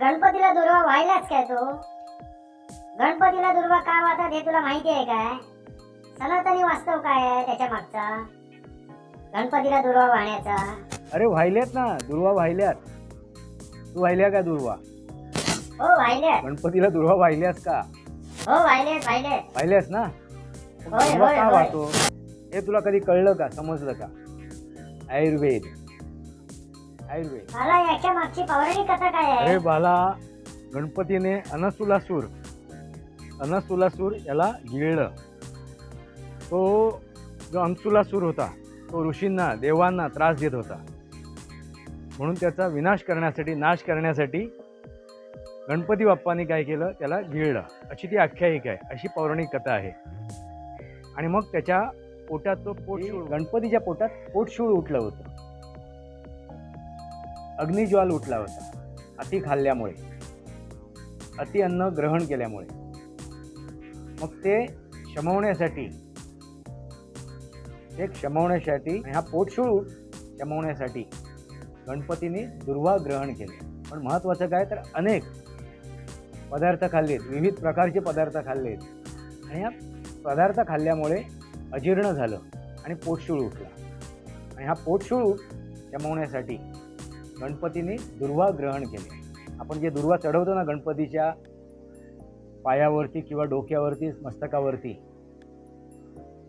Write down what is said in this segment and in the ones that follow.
गणपतीला दुर्वा व्हायलाच काय तो? गणपतीला दुर्वा का वाहतात हे तुला माहिती आहे काय? सनातनी वास्तव काय आहे त्याच्या मागचा? गणपतीला दुर्वा वाहण्याचा अरे व्हायल्यात ना दुर्वा व्हायल्यात. तू वाहिल्या का दुर्वा? हो वाहिले गणपतीला दुर्वा वाहिल्यास का? हो वाहिले ना? होय, दुर्वा होय, का होय. वाहतो? हे तुला कधी कळलं का समजलं का? आयुर्वेद. आयुर्वेद. मला याच्या मागची पौराणिक कथा काय अरे आहे बाला गणपतीने अनसुलासूर अनसुलासूर याला गिळलं. तो जो अंसुलासूर होता तो ऋषींना देवांना त्रास देत होता. म्हणून त्याचा विनाश करण्यासाठी नाश करण्यासाठी गणपती बाप्पाने काय केलं? त्याला गिळलं. अशी ती आख्यायिका आहे. अशी पौराणिक कथा आहे. आणि मग त्याच्या पोटात तो पोटशूळ गणपतीच्या पोटात पोटशूळ उठलं होतं. अग्निज्वाल उठला होता. अति खाल्ल्यामुळे. अति अन्न ग्रहण केल्यामुळे. मग ते शमवण्यासाठी ते क्षमवण्यासाठी ह्या हा पोटशूळ शमवण्यासाठी गणपतीने दुर्वा ग्रहण केले. पण महत्त्वाचं काय? तर अनेक पदार्थ खाल्लेत विविध प्रकारचे पदार्थ खाल्लेत आणि या पदार्थ खाल्ल्यामुळे अजीर्ण झालं आणि पोटशूळ उठला. आणि हा पोटशूळ जमवण्यासाठी गणपतीने दुर्वा ग्रहण केले. आपण जे दुर्वा चढवतो ना गणपतीच्या पायावरती किंवा डोक्यावरती मस्तकावरती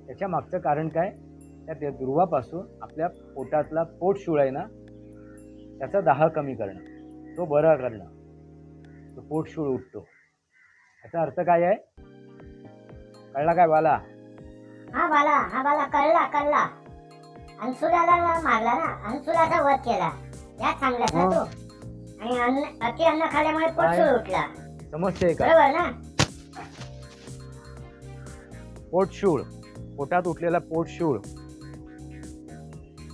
त्याच्या मागचं कारण काय? त्या दुर्वापासून आपल्या पोटातला पोटशूळ आहे ना त्याचा दाह कमी करणं तो बरा करणं तो पोटशूळ उठतो. याचा अर्थ काय आहे? कळला काय बाला? हा बाला हा बाला कळला कळला. अंसुलाला मारला ना अंसुलाचा वध केला. यात सांगलास ना. तू. आणि अन्न अति अन्न खाल्ल्यामुळे पोटशूळ उठला. समजते का? बरोबर ना? पोटशूळ. पोटात उठलेला पोटशूळ.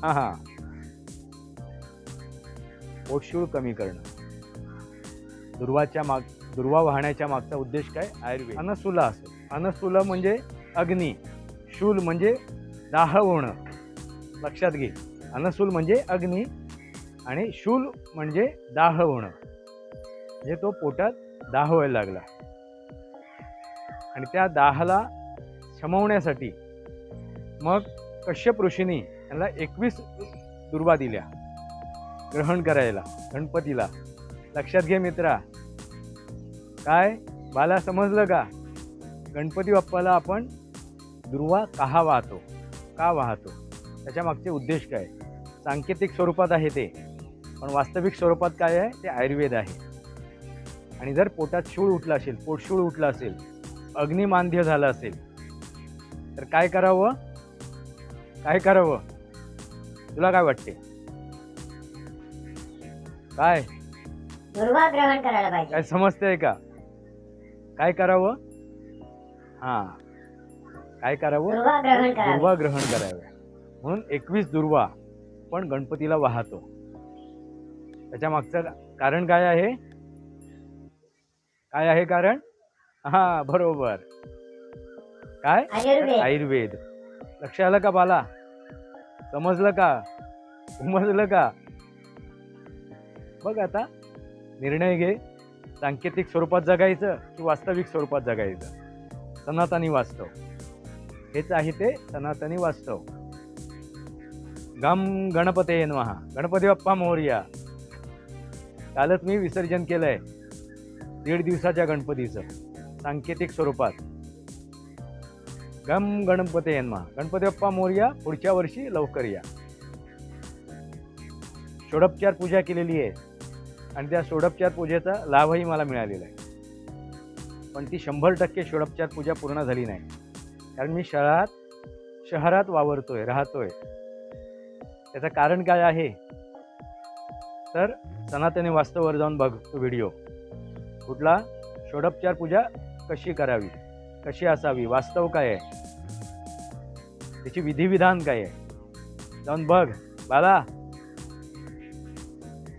हा हा. पोटशूळ कमी करणं. दुर्वाच्या माग दुर्वा वाहण्याच्या मागचा उद्देश काय? आयुर्वेद. अनसुला असो. अनसुला म्हणजे अग्नी. शूल म्हणजे दाह होणं. लक्षात घे. अनसूल म्हणजे अग्नी आणि शूल म्हणजे दाह होणं. म्हणजे तो पोटात दाह व्हायला लागला. आणि त्या दाहाला शमवण्यासाठी मग कश्यप ऋषींनी त्यांना एकवीस दुर्वा दिल्या. ग्रहण करायला गणपतीला. लक्षात घे मित्रा. काय? बाला समजलं का? गणपती बाप्पाला आपण दुर्वा का वाहतो? का वाहतो? त्याच्या मागचे उद्देश काय? सांकेतिक स्वरूपात आहे ते. पण वास्तविक स्वरूपात काय आहे? ते आयुर्वेद आहे. आणि जर पोटात शूळ उठला असेल पोटशूळ उठला असेल अग्निमांध्य झालं असेल तर काय करावं? काय करावं? तुला काय वाटते? काय? दुर्वा ग्रहण करायला पाहिजे. काय समजतंय का? काय करावं? हा. काय करावं? दुर्वा ग्रहण करावे दुर्वा ग्रहण कराव्या म्हणून एकवीस दुर्वा पण गणपतीला वाहतो. त्याच्या मागचं कारण काय आहे? काय आहे कारण? हा बरोबर. काय? आयुर्वेद. आयुर्वेद. लक्ष आलं का बाला? समजलं का? समजलं का? बघ आता निर्णय घे. सांकेतिक स्वरूपात जगायचं की वास्तविक स्वरूपात जगायचं? सनातनी वास्तव. हेच आहे ते सनातनी वास्तव. गम गणपते महा गणपती बाप्पा मोर्या. कालच मी विसर्जन केलंय. दीड दिवसाच्या गणपतीचं. सांकेतिक स्वरूपात. गम गणपते महा गणपती बाप्पा मोर्या पुढच्या वर्षी लवकर या. षोडोपचार पूजा केलेली आहे. आणि त्या षोडोपचार पूजेचा लाभही मला मिळालेला आहे. पण ती शंभर टक्के षोडोपचार पूजा पूर्ण झाली नाही. कारण मी शहरात शहरात वावरतोय राहतोय. त्याचं कारण काय आहे? तर सनातनी वास्तववर जाऊन बघ तो व्हिडिओ. कुठला? षोडोपचार पूजा कशी करावी? कशी असावी? वास्तव काय आहे? त्याची विधिविधान काय आहे? जाऊन बघ. बाला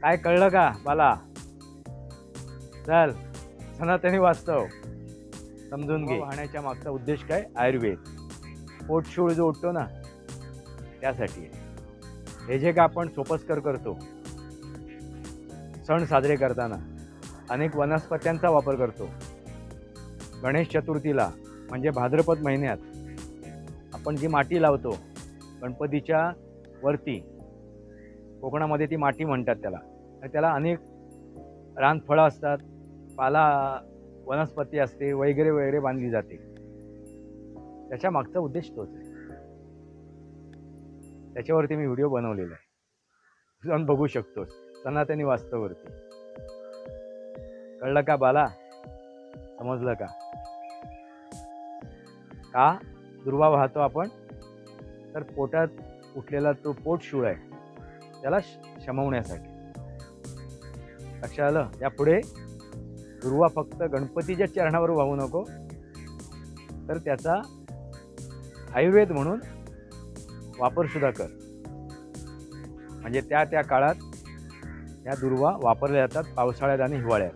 काय कळलं का बाला चल सनातनी वास्तव. समजून घे. वाहण्याच्या मागचा उद्देश काय? आयुर्वेद. पोटशूळ जो उठतो ना त्यासाठी. हे जे का आपण सोपस्कर करतो सण साजरे करताना अनेक वनस्पत्यांचा वापर करतो. गणेश चतुर्थीला म्हणजे भाद्रपद महिन्यात आपण जी माती लावतो गणपतीच्या वरती कोकणामध्ये ती माती म्हणतात त्याला. त्याला अनेक रानफळं असतात पाला वनस्पती असते वगैरे वगैरे बांधली जाते. त्याच्या मागचा उद्देश तोच आहे. त्याच्यावरती मी व्हिडिओ बनवलेला आहे. जाऊन बघू शकतोस सनातनी वास्तववरती. कळलं का बाला? समजलं का? का दुर्वा वाहतो आपण? तर पोटात उठलेला तो पोट शूळ आहे. त्याला श- शमवण्यासाठी. लक्षात आलं? यापुढे दुर्वा फक्त गणपतीच्या चरणावर वाहू नको. तर त्याचा आयुर्वेद म्हणून वापर सुद्धा कर. म्हणजे त्या त्या काळात या दुर्वा वापरल्या जातात पावसाळ्यात आणि हिवाळ्यात.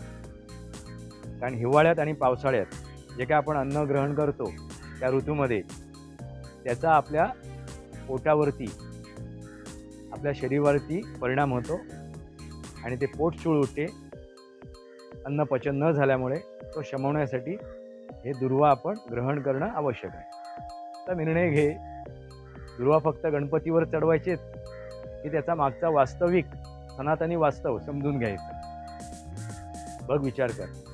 कारण हिवाळ्यात आणि पावसाळ्यात जे काय आपण अन्न ग्रहण करतो त्या ऋतूमध्ये त्याचा आपल्या पोटावरती आपल्या शरीरावरती परिणाम होतो आणि ते पोट चूळ उठते. अन्न पचन न झाल्यामुळे तो शमवण्यासाठी हे दुर्वा आपण ग्रहण करणं आवश्यक आहे. तर निर्णय घे. दुर्वा फक्त गणपतीवर चढवायचेच. की त्याचा मागचा वास्तविक सनातनी वास्तव समजून घ्यायचं. बघ विचार कर.